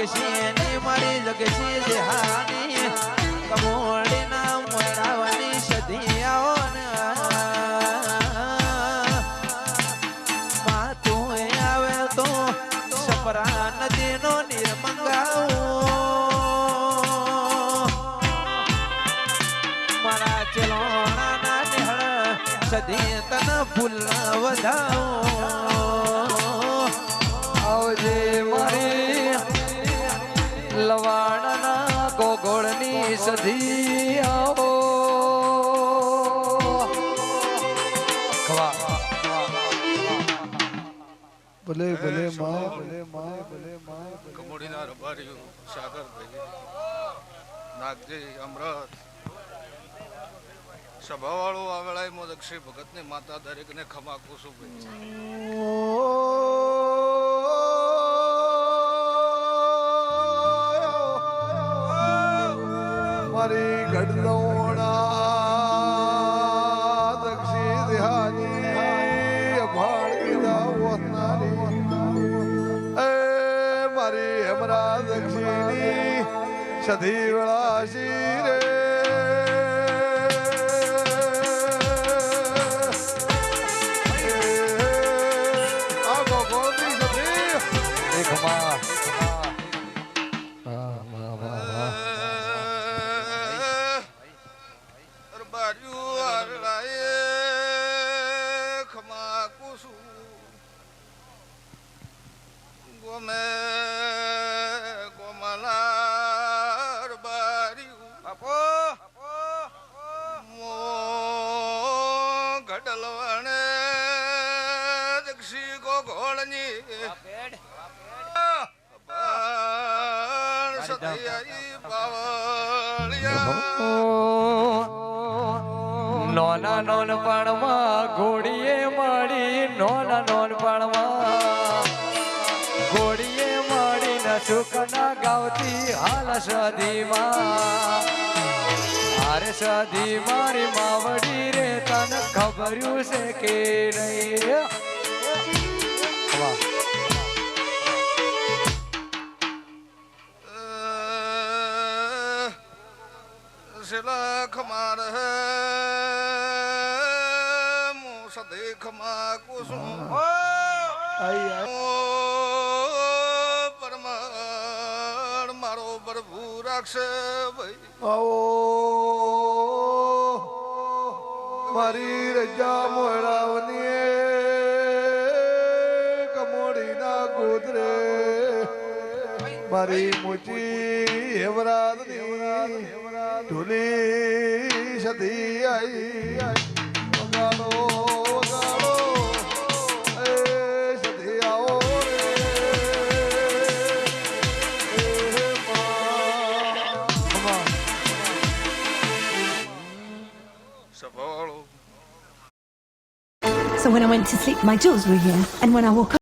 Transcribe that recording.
જગશે ની મારી જગશે જહાની કમોડી ના મોડાવાની સધી આવો માતું આવે તો સપરા નદી નો નીર મારા ચલોણા ના નેહળ સધી તન ફૂલ વધાવો. આવજે મારી લવાણના ગોગોળની સધી આવો. ભલે ભલે માં. ભલે માં ભલે માં. કમોડીના રબારીઓ સાગરભાઈ નાગજી અમરત સભાવાળો આવેલા મોદક્ષી ભગતની માતા દરેકને ખમા કુસુભાઈ મારી ગઢલોણા દક્ષી દેહાની અભાણ કીધા વતનારી એ મારી હમરા દક્ષિણી સધી વળાશી રે Come ગોગોળની ખમા કુસુ ગોમે ગોમાલા રબારીઓ બાપો! મો ઘડલવણે દક્ષી ગોગોળની સદૈયાઈ પાવળિયા નોના નોન મળી નોના નોન પાણમાં ઘોડીએ મળી સુખના ગાવતી હાલ સદીમાં હારે સધી મારી માવડી રે, તને ખબર્યું છે કે નહીં વાહ. સિલા ખમાર હે. મો કુસુમ પરમાણ મારો પ્રભુ રાખશે ભાઈ. આવો મારી રજા મોડાવની કમોડીના ગોદરે. મારી મોચી હેવરાત ઢોલી સધી આઈ વગાડો of all. So when I went to sleep, my jewels were here, and when I woke up.